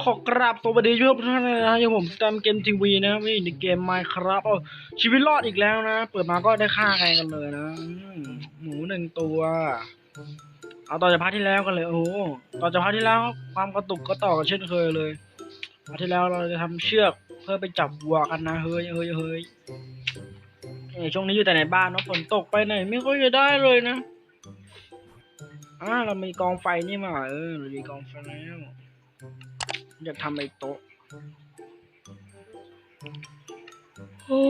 ก็ขอกราบสวัสดีทุกท่านนะอยู่ผมสแตมเกมทีวีนะครับนี่ในเกมไมค์ครับเอาชีวิตรอดอีกแล้วนะ เปิดมาก็ได้ฆ่าใครกันเลยนะหมูหนึ่งตัว เอาต่อจากพาร์ทที่แล้วกันเลย โอ้ต่อจากพาร์ทที่แล้ว ความกระตุกก็ต่อกันเช่นเคยเลยพาร์ทที่แล้วเราจะทำเชือกเพื่อไปจับวัวกันนะเฮ้ยเฮ้ยเฮ้ยเอ้ยช่วงนี้อยู่แต่ในบ้านเนาะฝนตกไปไหนไม่ค่อยจะได้เลยนะอ่าเรามีกองไฟนี่มาเออเรามีกองไฟแล้ว อยากทำไอ้โต๊ะโอ้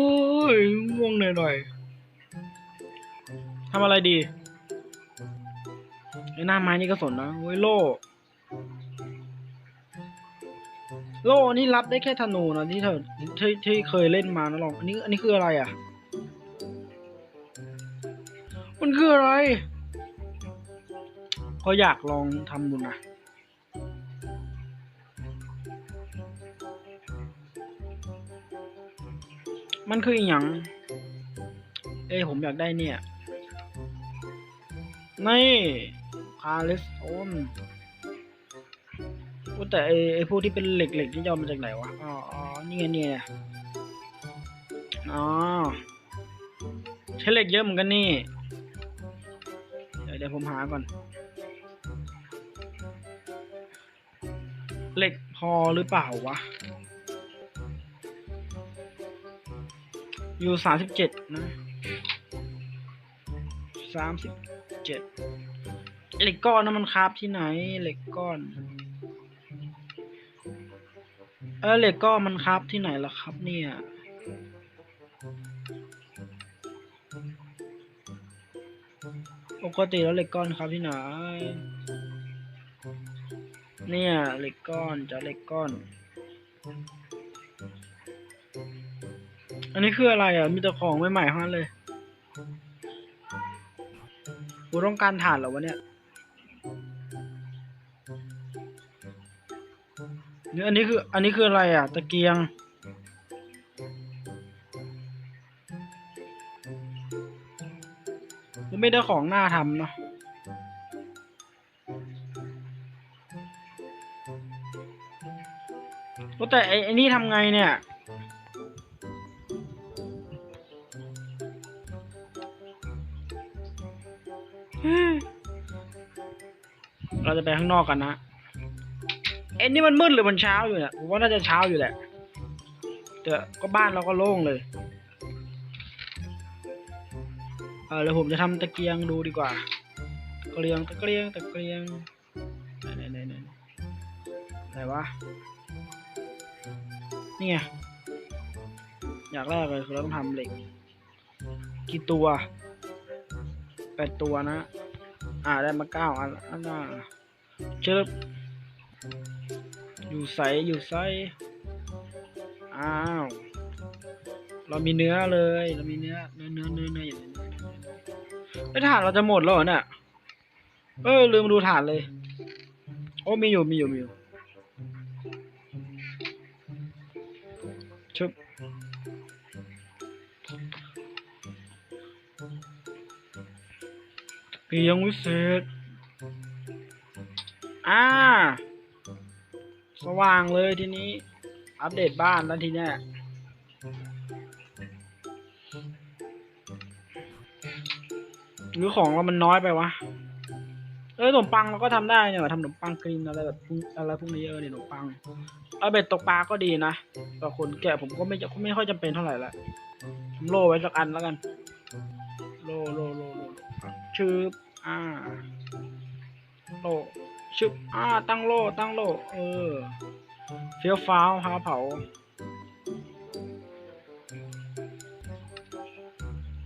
ยง่วงหน่อยๆทำอะไรดีไอ้หน้าไม้นี่ก็สนนะเว้ยโล่โล่นี่รับได้แค่ธนูนะที่เธอที่ที่เคยเล่นมานะลองอันนี้อันนี้คืออะไรอะ มันคืออะไร ก็อยากลองทำดูนะ มันคืออีหย่างเอ้ผมอยากได้เนี่ยนี่คาลิสโอนแต่ไอ้ไอ้พวกที่เป็นเหล็กๆที่ยอมาจากไหนวะอ๋ออ๋อนี่ไงเนี่ยอ๋อใช้เหล็กเยอะเหมือนกันนี่ เดี๋ยวเดี๋ยวผมหาก่อน เหล็กพอหรือเปล่าวะ อยู่สามสิบเจ็ดนะสามสิบเจ็ดเหล็กก้อนนะมันคราบที่ไหนเหล็กก้อน เออเหล็กก้อนมันคราบที่ไหนล่ะครับ เนี่ยปกติแล้วเหล็กก้อนครับที่ไหน เนี่ยเหล็กก้อนจะเหล็กก้อน นนี้คืออะไรอะ มีแต่ของใหม่ๆทั้งนั้นเลย กูต้องการถ่านเหรอวะเนี่ยนี่อันนี้คือ อันนี้คืออะไรอะ ตะเกียงมันไม่ได้ของหน้าทำเนาะแต่ไอ้นี่ทำไงเนี่ย เราจะไปข้างนอกกันนะ เอ็นนี่มันมืดหรือมันเช้าอยู่เนี่ยผมว่าน่าจะเช้าอยู่แหละแต่ก็บ้านเราก็โล่งเลย เออเดี๋ยวผมจะทำตะเกียงดูดีกว่าตะเกียงตะเกียงตะเกียงไหนไหนไหนไหนไหนวะ นี่ไง อย่างแรกเลยคือเราต้องทำเหล็ก กี่ตัว ปดตัวนะ อ่าได้มาเก้าอันอันน่ะเชิบอยู่ใสอยู่ใสอ้าว เรามีเนื้อเลย เรามีเนื้อ เนื้อเนื้อเนื้อเนื้ออย่างนี้ไอ้ถ่านเราจะหมดแล้วเหรอเนี่ยเออลืมดูถ่านเลย โอ้มีอยู่มีอยู่มีอยู่ ปียงวิเศษ อ่า สว่างเลยทีนี้ อัปเดตบ้านแล้วทีเนี้ยหรือของเรามันน้อยไปวะ เออขนมปังเราก็ทำได้เนี่ยทำขนมปังกรีนอะไรแบบอะไรพวกนี้เออเนี่ยขนมปัง เอาเบ็ดตกปลาก็ดีนะแต่คนแก่ผมก็ไม่ไม่ค่อยจำเป็นเท่าไหร่ละทำโล่ไว้สักอันแล้วกัน ชืบอ่าโลชึบอ่าตั้งโลตั้งโลเออเฟี้ยวฟ้าวฮาเผา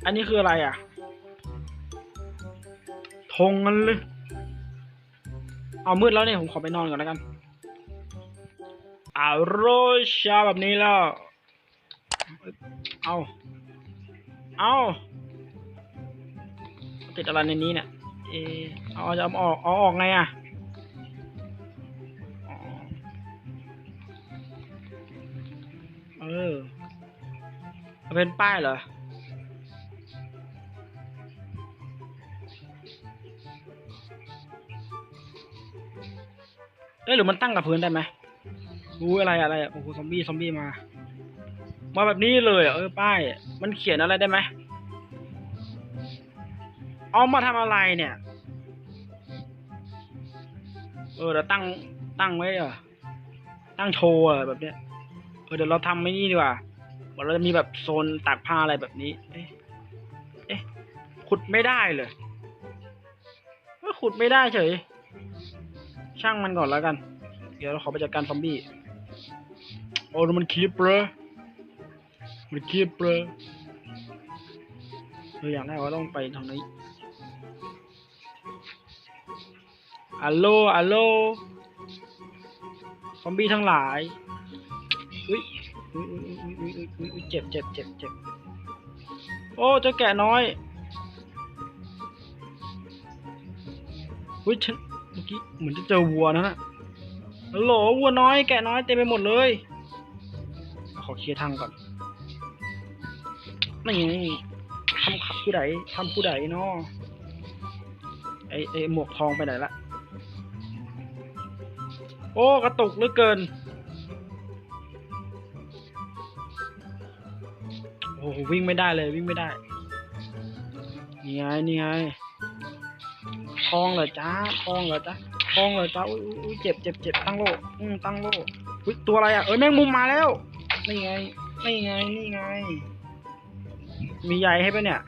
อันนี้คืออะไรอะธงกันเลยเอามืดแล้วเนี่ยผมขอไปนอนก่อนแล้วกันอาโรชาแบบนี้แล้ว เอา เอา ติดอะไรในนี้เนี่ย เออเอาจะเอาออกเอาออกไงอะเออเป็นป้ายเหรอ เอ้ยหรือมันตั้งกับพื้นได้ไหมอุ้อะไรอะไรโอ้โหซอมบี้ซอมบี้มา มาแบบนี้เลยอเออป้าย มันเขียนอะไรได้ไหม เอามาทำอะไรเนี่ย เออเดี๋ยวตั้งตั้งไว้เหรอตั้งโชว์อะแบบเนี้ยเออเดี๋ยวเราทำไม่นี่ดีกว่าเดี๋ยวเราจะมีแบบโซนตากผ้าอะไรแบบนี้ เอ๊ะเอ๊ะขุดไม่ได้เลยเออขุดไม่ได้เฉย ช่างมันก่อนแล้วกัน เดี๋ยวเราขอไปจัดการซอมบี้ โอ้มันคีบเปรอมันคีบเปรอเราอยากได้ว่าต้องไปทางนี้ อัลโลอัลโลซอมบี้ทั้งหลาย อุ้ยอุ้ยอุ้ยอุ้ยอุ้ยอุ้ยเจ็บเจ็บเจ็บเจ็บโอ้เจ้าแกะน้อย อุ้ยฉันเมื่อกี้เหมือนจะเจอวัวนะน่ะฮัลโหลวัวน้อยแกะน้อยเต็มไปหมดเลย ขอเคลียร์ทางก่อนไม่ไงทำขับผู้ใดทำผู้ใดเนาะไอไอหมวกทองไปไหนละ โอ้กระตุกเหลือเกิน โอ้วิ่งไม่ได้เลยวิ่งไม่ได้ นี่ไงนี่ไงทองเหรอจ้าทองเหรอจ้าทองเหรอจ้าอุ้ยอุ้ยเจ็บเจ็บเจ็บตั้งโลอืมตั้งโลอุ้ยตัวอะไรอะเอ้ยแมงมุมมาแล้วนี่ไงนี่ไงนี่ไง มีใยให้ปะเนี่ย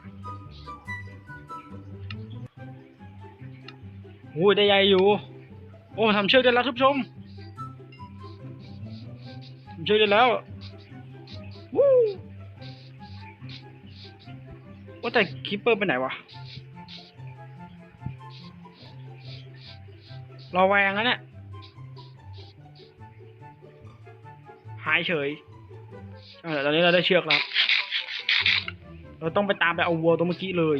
โอ้ยได้ใยอยู่ โอ้ทำเชือกได้แล้วทุกผู้ชม ชือกได้แล้ววู้ว่าแต่คิปเปอร์ไปไหนวะรอแวงแล้วเนี่ยหายเฉยเอาล่ะตอนนี้เราได้เชือกแล้ว เราต้องไปตามไปเอาวัวตัวเมื่อกี้เลย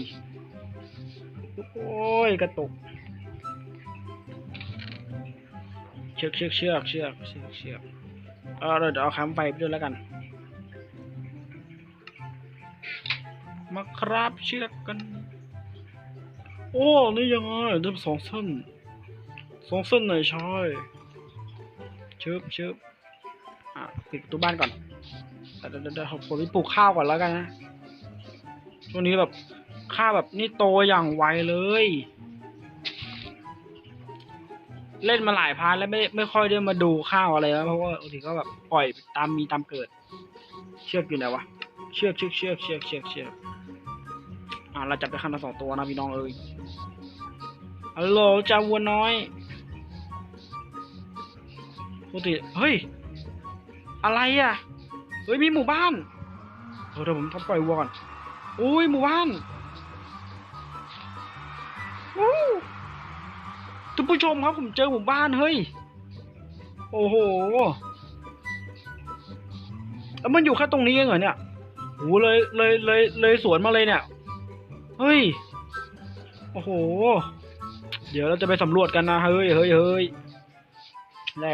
โอ้ยกระตุก เชือกเชือกเชือกเชือกเชือกเชือก เออเดี๋ยวเอาคำไปด้วยแล้วกัน มาครับเชือกกัน โอ้ นี่ยังไงเดิมสองเส้นสองเส้นหน่อยชายเชิบเชิบอะปิดประตูบ้านก่อนเดี๋ยวเดี๋ยวเดี๋ยวผมไปปลูกข้าวก่อนแล้วกันนะช่วงนี้แบบข้าวแบบนี่โตอย่างไวเลย เล่นมาหลายพาร์ทแล้วไม่ไม่ค่อยได้มาดูข้าวอะไรแล้วเพราะว่าบางทีก็แบบปล่อยตามมีตามเกิด เชือกอยู่ไหนวะเชือกเชือกเชือกเชือกเชือกเชือกอ่าเราจับได้คันละสองตัวนะพี่น้องเอ้ยฮัลโหลจ้าวัวน้อยปกติเฮ้ย อะไรอะ เฮ้ยมีหมู่บ้านเออเดี๋ยวผมทำปล่อยวัวก่อนอุ้ยหมู่บ้าน ผู้ชมครับผมเจอหมู่บ้านเฮ้ย โอ้โห แล้วมันอยู่แค่ตรงนี้เองเหรอเนี่ยโหเลยเลยเลยเลยสวนมาเลยเนี่ย เฮ้ย โอ้โห เดี๋ยวเราจะไปสำรวจกันนะเฮ้ยเฮ้ยเฮ้ยได้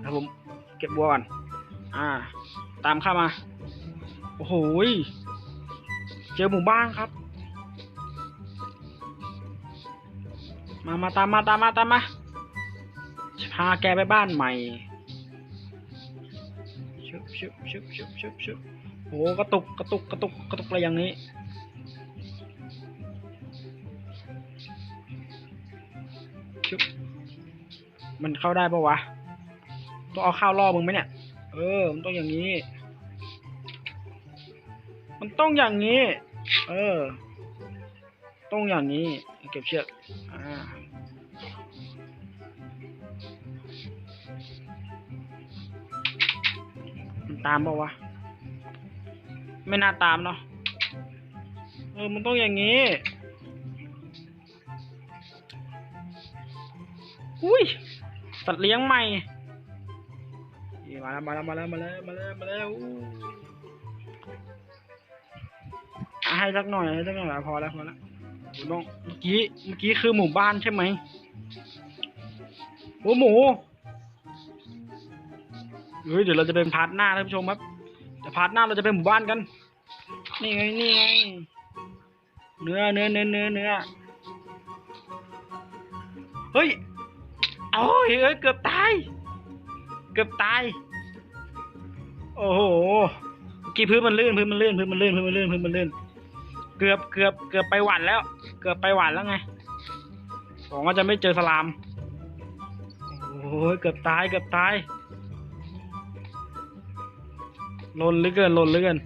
เดี๋ยวผมเก็บบัวก่อน อ่า ตามข้ามา โอ้โห เจอหมู่บ้านครับ มามาตามมาตามมาตามมาพาแกไปบ้านใหม่ชุบชุบชุบชุบชุบชุบโอ้กระตุกกระตุกกระตุกกระตุกอะไรอย่างนี้ชุบมันเข้าได้ปะวะต้องเอาข้าวล่อมึงไหมเนี่ย เออ มันต้องอย่างนี้ มันต้องอย่างนี้ เออ ต้องอย่างนี้ เก็บเชือก ตามปะวะ ไม่น่าตามเนาะ เออ มันต้องอย่างนี้ อุ้ย สัตว์เลี้ยงใหม่นี่มาแล้วมาแล้วมาแล้วมาแล้วมาแล้วมาแล้วอู้อะให้สักหน่อยให้สักหน่อยพอแล้วพอแล้วโอ้น้องเมื่อกี้เมื่อกี้คือหมู่บ้านใช่ไหมโอ้หมู เฮ้ยเดี๋ยวเราจะเป็นพาร์ทหน้าท่านผู้ชมครับแต่พาร์ทหน้าเราจะเป็นหมู่บ้านกัน นี่ไงนี่ไงเนื้อเนื้อเนื้อเนื้อเนื้อเฮ้ยโอ้ยเอ้ยเกือบตาย เกือบตาย โอ้โหกี้พื้นมันลื่นพื้นมันลื่นพื้นมันลื่นพื้นมันลื่นพื้นมันลื่น เกือบเกือบเกือบไปหวันแล้ว เกือบไปหวันแล้วไงหวังว่าจะไม่เจอสลาม โอ้ยเกือบตายเกือบตาย ลนลือเกินลนเหลือเกิน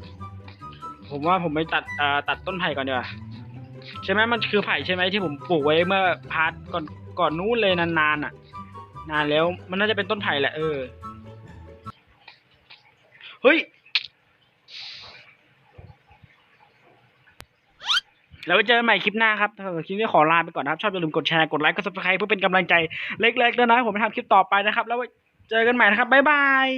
ผมว่าผมไปตัดอ่าตัดต้นไผ่ก่อนดีกว่าใช่ไหมมันคือไผ่ใช่ไหมที่ผมปลูกไว้เมื่อพาร์ทก่อนก่อนนู้นเลยนานๆอะ นานแล้วมันน่าจะเป็นต้นไผ่แหละเออเฮ้ยแล้วไว้เจอกันใหม่คลิปหน้าครับคลิปนี้ขอลาไปก่อนนะครับ ชอบอย่าลืมกดแชร์ กดไลค์ กด subscribe เพื่อเป็นกำลังใจเล็กๆด้วยนะ ผมไปทำคลิปต่อไปนะครับ แล้วไว้เจอกันใหม่นะครับ บ๊ายบาย